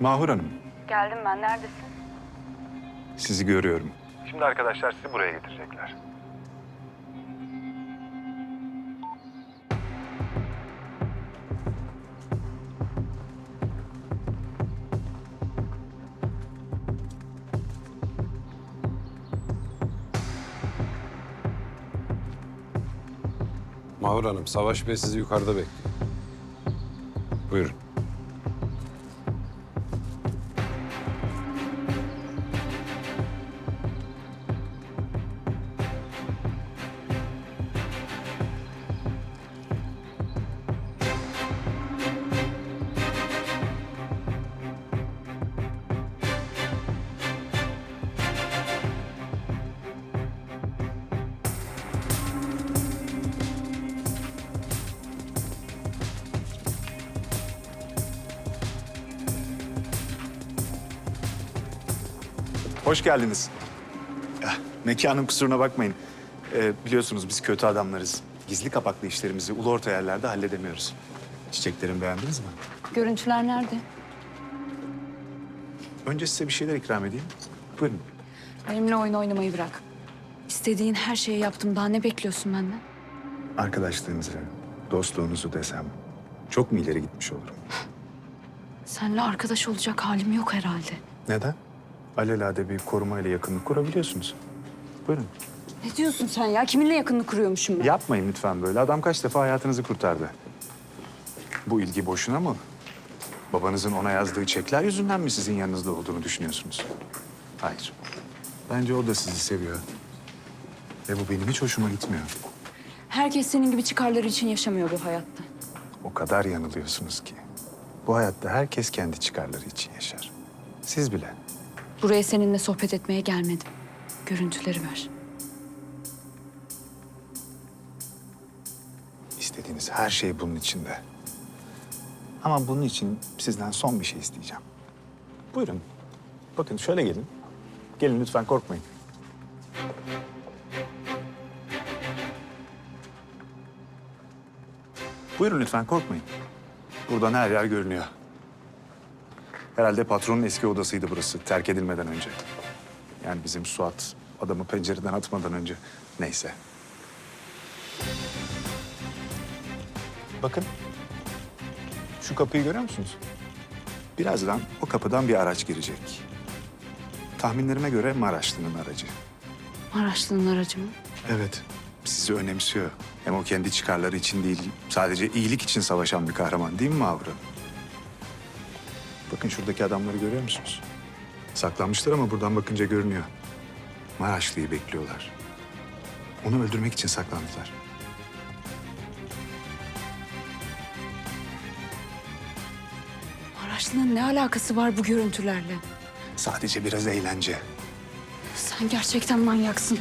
Mahur Hanım, Geldim ben. Neredesin? sizi görüyorum. Şimdi arkadaşlar sizi buraya getirecekler. Mahur Hanım, Savaş Bey sizi yukarıda bekliyor. Buyurun. Hoş geldiniz. Ya, mekanın kusuruna bakmayın. Ee, biliyorsunuz biz kötü adamlarız. Gizli kapaklı işlerimizi ulu orta yerlerde halledemiyoruz. Çiçeklerimi beğendiniz mi? Görüntüler nerede? Önce size bir şeyler ikram edeyim. Buyurun. Benimle oyun oynamayı bırak. İstediğin her şeyi yaptım. Daha ne bekliyorsun benden? Arkadaşlığınızı, dostluğunuzu desem çok mu ileri gitmiş olurum? Seninle arkadaş olacak halim yok herhalde. Neden? Alelade bir koruma ile yakınlık kurabiliyorsunuz. Buyurun. Ne diyorsun sen ya? Kiminle yakınlık kuruyormuşum ben? Yapmayın lütfen böyle. Adam kaç defa hayatınızı kurtardı. Bu ilgi boşuna mı? Babanızın ona yazdığı çekler yüzünden mi sizin yanınızda olduğunu düşünüyorsunuz? Hayır. Bence o da sizi seviyor. Ve bu benim hiç hoşuma gitmiyor. Herkes senin gibi çıkarları için yaşamıyor bu hayatta. O kadar yanılıyorsunuz ki. Bu hayatta herkes kendi çıkarları için yaşar. Siz bile. Buraya seninle sohbet etmeye gelmedim. Görüntüleri ver. İstediğiniz her şey bunun içinde. Ama bunun için sizden son bir şey isteyeceğim. Buyurun. Bakın şöyle gelin. Gelin lütfen korkmayın. Buyurun lütfen korkmayın. Buradan her yer görünüyor. Herhalde patronun eski odasıydı burası terk edilmeden önce. Yani bizim Suat adamı pencereden atmadan önce. Neyse. Bakın. Şu kapıyı görüyor musunuz? Birazdan o kapıdan bir araç girecek. Tahminlerime göre Maraşlı'nın aracı. Maraşlı'nın aracı mı? Evet. Sizi önemsiyor. Hem o kendi çıkarları için değil, sadece iyilik için savaşan bir kahraman değil mi Mavra? Bakın şuradaki adamları görüyor musunuz? Saklanmışlar ama buradan bakınca görünüyor. Maraşlı'yı bekliyorlar. Onu öldürmek için saklandılar. Maraşlı'nın ne alakası var bu görüntülerle? Sadece biraz eğlence. Sen gerçekten manyaksın.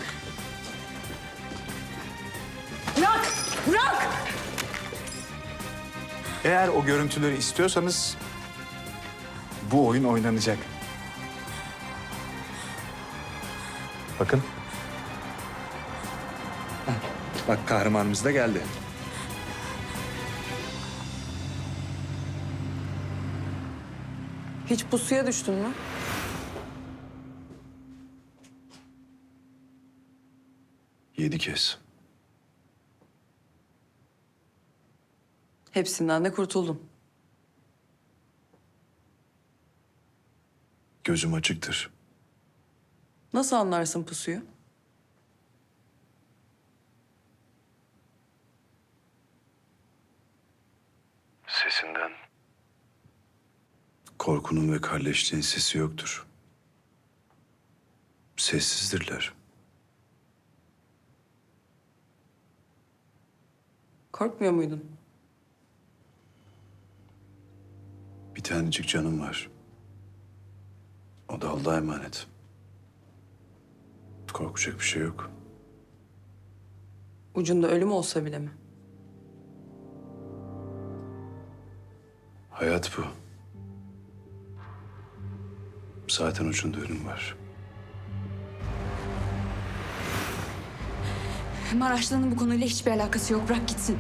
Bırak! Bırak! Eğer o görüntüleri istiyorsanız bu oyun oynanacak. Bakın. Bak kahramanımız da geldi. Hiç pusuya düştün mü? Yedi kez. Hepsinden de kurtuldum. Gözüm açıktır. Nasıl anlarsın pusuyu? Sesinden. Korkunun ve kalleşliğin sesi yoktur. Sessizdirler. Korkmuyor muydun? Bir tanecik canım var. O da Allah'a emanet. Korkacak bir şey yok. Ucunda ölüm olsa bile mi? Hayat bu. Zaten ucunda ölüm var. Maraşlı'nın bu konuyla hiçbir alakası yok. Bırak gitsin.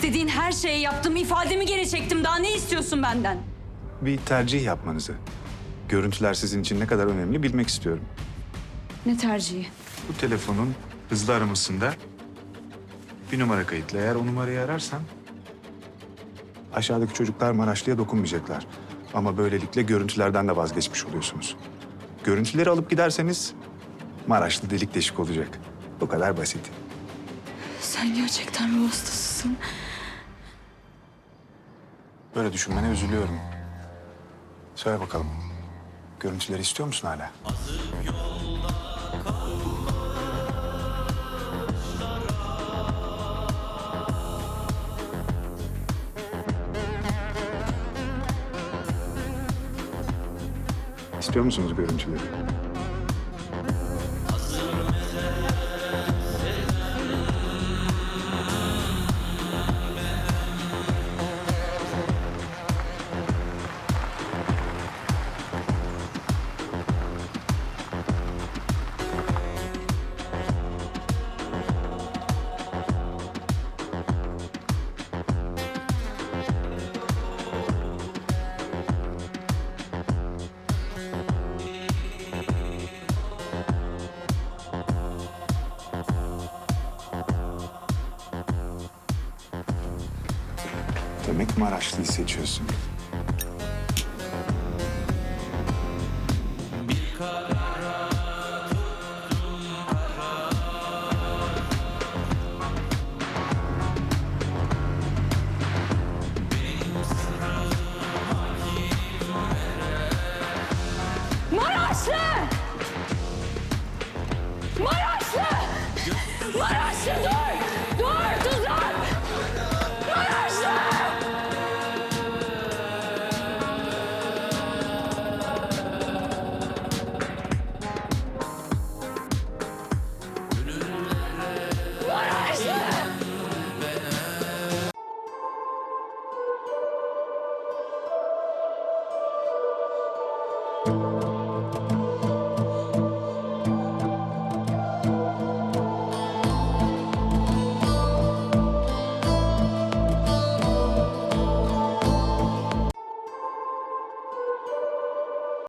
İstediğin her şeyi yaptım. ifademi geri çektim. Daha ne istiyorsun benden? Bir tercih yapmanızı. Görüntüler sizin için ne kadar önemli bilmek istiyorum. Ne tercihi? Bu telefonun hızlı aramasında bir numara kayıtlı. Eğer o numarayı ararsan aşağıdaki çocuklar Maraşlı'ya dokunmayacaklar. Ama böylelikle görüntülerden de vazgeçmiş oluyorsunuz. Görüntüleri alıp giderseniz Maraşlı delik deşik olacak. Bu kadar basit. Sen gerçekten ruh hastasısın. Böyle düşünmene üzülüyorum. Söyle bakalım. Görüntüleri istiyor musun hala? İstiyor musunuz görüntüleri? Maraşlı'yı seçiyorsun. Maraşlı! Maraşlı! Maraşlı!